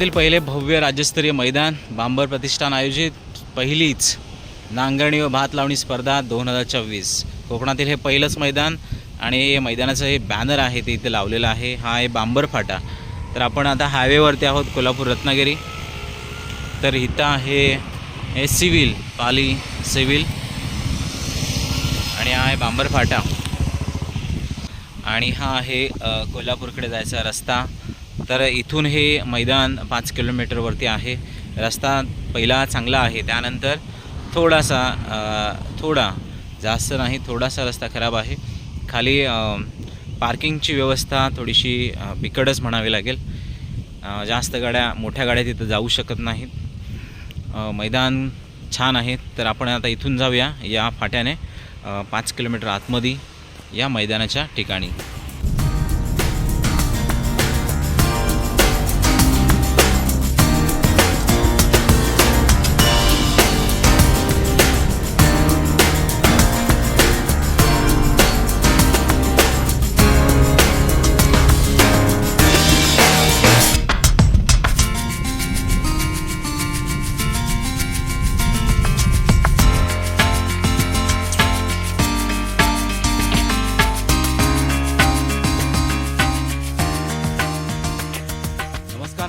कोकणातील पहिले भव्य राज्यस्तरीय मैदान बांबर प्रतिष्ठान आयोजित पहिलीच नांगरणी व भात लावणी स्पर्धा दोन हजार चोवीस. कोकणातील हे पहिलंच मैदान आणि हे मैदानाचं हे बॅनर आहे ते इथे लावलेलं आहे. हा आहे बांबर फाटा. तर आपण आता हायवेवरती आहोत कोल्हापूर रत्नागिरी. तर इथं आहे हे सिव्हिल पाली सिव्हिल. आणि हा आहे बांबर फाटा. आणि हा आहे कोल्हापूरकडे जायचा रस्ता. तर इथून हे मैदान पाच किलोमीटरवरती आहे. रस्ता पहिला चांगला आहे. त्यानंतर थोडासा थोडा जास्त नाही थोडासा रस्ता खराब आहे. खाली पार्किंगची व्यवस्था थोडीशी बिकटच म्हणावी लागेल. जास्त गाड्या मोठ्या गाड्या तिथं जाऊ शकत नाहीत. मैदान छान आहे. तर आपण आता इथून जाऊया या फाट्याने. पाच किलोमीटर आतमध्ये या मैदानाच्या ठिकाणी.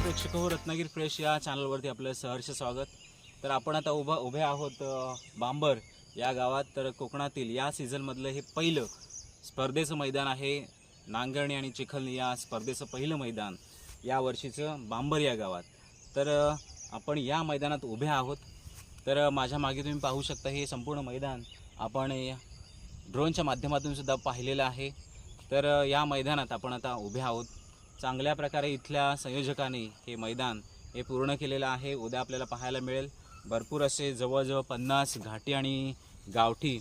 प्रेक्षक हो रत्नागिरी फ्रेश या चॅनलवरती आपलं सहर्ष स्वागत. तर आपण आता उभा उभे आहोत बांबर या गावात. तर कोकणातील या सीझनमधलं हे पहिलं स्पर्धेचं मैदान आहे. नांगरणी आणि चिखलणी या स्पर्धेचं पहिलं मैदान या वर्षीचं बांबर या गावात. तर आपण या मैदानात उभे आहोत. तर माझ्या मागे तुम्ही पाहू शकता हे संपूर्ण मैदान आपण ड्रोनच्या माध्यमातून सुद्धा पाहिलेलं आहे. तर या मैदानात आपण आता उभे आहोत. चांगल्या प्रकारे इथल्या संयोजकांनी हे मैदान हे पूर्ण केलेलं आहे. उद्या आपल्याला पाहायला मिळेल. भरपूर असे जवळजवळ पन्नास घाटी आणि गावठी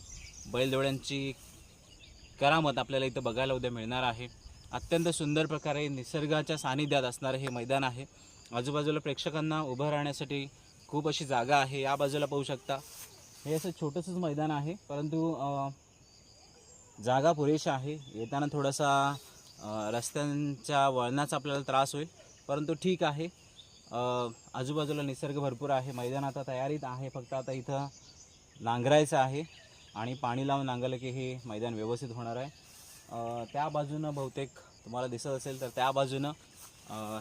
बैलदोड्यांची करामत आपल्याला इथं बघायला उद्या मिळणार आहे. अत्यंत सुंदर प्रकारे निसर्गाच्या सानिध्यात असणारं हे मैदान आहे. आजूबाजूला प्रेक्षकांना उभं राहण्यासाठी खूप अशी जागा आहे. या बाजूला पाहू शकता. हे असं छोटंसंच मैदान आहे परंतु जागा पुरेशा आहे. येताना थोडासा रस्त्यांच्या वळणाचा आपल्याला त्रास होईल. परंतु ठीक आहे. आजूबाजूला निसर्ग भरपूर आहे. मैदान आता तयारीत आहे. फक्त आता इथं नांगरायचं आहे आणि पाणी लावून नांगरलं की हे मैदान व्यवस्थित होणार आहे. त्या बाजूनं बहुतेक तुम्हाला दिसत असेल तर त्या बाजूनं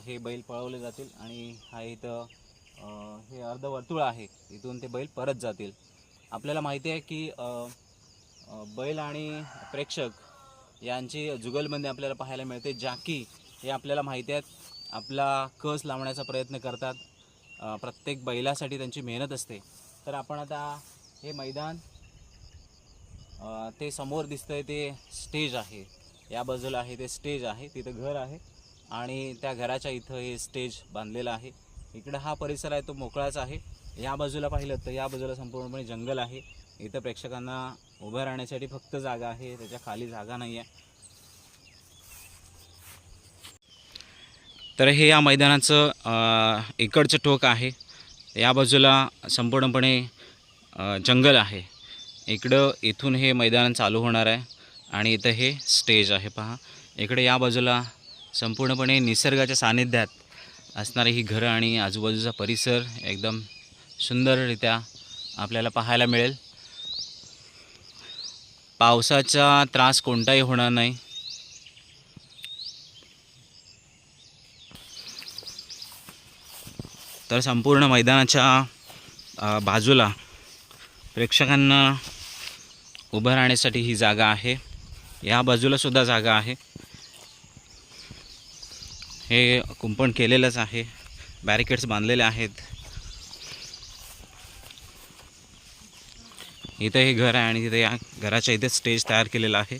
हे बैल पळवले जातील आणि हा इथं हे अर्धवर्तुळ आहे. इथून ते बैल परत जातील. आपल्याला माहिती आहे की बैल आणि प्रेक्षक यांची जुगलबंदी आपल्याला पाहायला मिळते. जाकी हे आपल्याला माहिती आहेत. आपला कस लावण्याचा प्रयत्न करतात. प्रत्येक बैलासाठी त्यांची मेहनत असते. तर आपण आता हे मैदान ते समोर दिसतंय ते स्टेज आहे. या बाजूला आहे ते स्टेज आहे. तिथं घर आहे. आणि त्या घराच्या इथं हे स्टेज बांधलेलं आहे. इकडं हा परिसर आहे तो मोकळाच आहे. या बाजूला पाहिलं तर या बाजूला संपूर्णपणे जंगल आहे. इथं प्रेक्षकांना उभं राहण्यासाठी फक्त जागा आहे. त्याच्याखाली जागा नाही आहे. तर हे या मैदानाचं इकडचं टोक आहे. या बाजूला संपूर्णपणे जंगल आहे. इकडं इथून हे मैदान चालू होणार आहे. आणि इथं हे स्टेज आहे पहा. इकडे या बाजूला संपूर्णपणे निसर्गाच्या सानिध्यात असणारी ही घरं आणि आजूबाजूचा परिसर एकदम सुंदररित्या आपल्याला पाहायला मिळेल. पावसाचा त्रास कोणताही होणार नाही. तर संपूर्ण मैदानाच्या बाजूला प्रेक्षकांना उभं राहण्यासाठी ही जागा आहे. या बाजूला सुद्धा जागा आहे. हे कुंपण केलेलंच आहे. बॅरिकेड्स बांधलेले आहेत. इथं हे घर आहे आणि तिथे या घराच्या इथे स्टेज तयार केलेला आहे.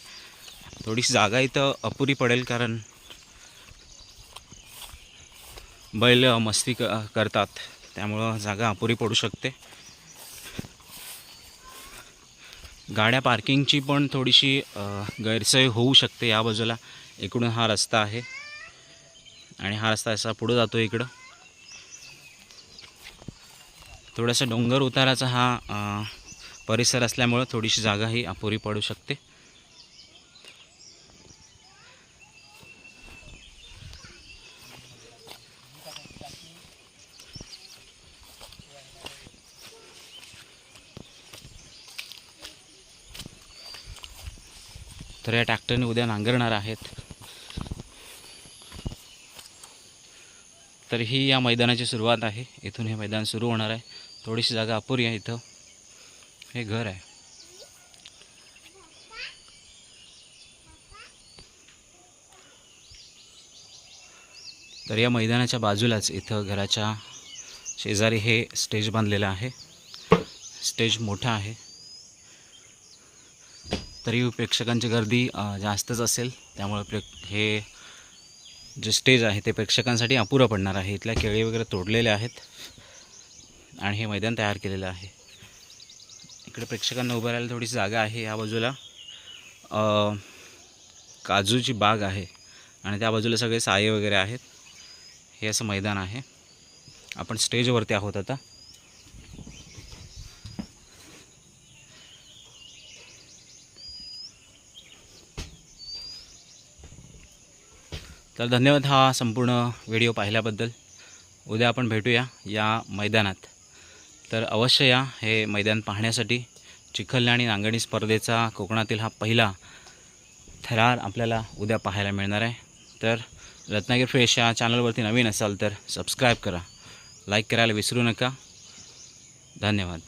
थोडीशी जागा इथं अपुरी पडेल कारण बैल मस्ती क करतात. त्यामुळं जागा अपुरी पडू शकते. गाड्या पार्किंगची पण थोडीशी गैरसोय होऊ शकते या बाजूला इकडून हा रस्ता आहे. आणि हा रस्ता असा पुढं जातो इकडं. थोडासा डोंगर उताराचा हा परिसर असल्यामुळं थोडीशी जागा ही अपुरी पडू शकते. तर या ट्रॅक्टरने उद्या नांगरणार आहेत. तर ही या मैदानाची सुरुवात आहे. इथून हे मैदान सुरू होणार आहे. थोडीशी जागा अपुरी आहे इथं. हे घर आहे. तर या मैदानाच्या बाजूलाच इथं घराच्या शेजारी हे स्टेज बांधलेलं आहे. स्टेज मोठा आहे. तरी प्रेक्षकांची गर्दी जास्तच असेल. त्यामुळे प्रे हे जे स्टेज आहे ते प्रेक्षकांसाठी अपुरं पडणार आहे. इथल्या केळी वगैरे तोडलेल्या आहेत आणि हे मैदान तयार केलेलं आहे. इकडे प्रेक्षकांना उभं राहायला थोडीशी जागा आहे या बाजूला. काजूची बाग आहे आणि त्या बाजूला सगळे साये वगैरे आहेत. हे असं मैदान आहे. आपण स्टेजवरती आहोत आता. तर धन्यवाद हा संपूर्ण व्हिडिओ पाहिल्याबद्दल. उद्या आपण भेटूया या मैदानात. तर अवश्य या हे मैदान पाहण्यासाठी. चिखल आणि नांगणी स्पर्धेचा कोकणातील हा पहिला थरार आपल्याला उद्या पाहायला मिळणार आहे. तर रत्नागिरी फ्रेश या चॅनलवरती नवीन असाल तर सबस्क्राईब करा. लाईक करायला विसरू नका. धन्यवाद.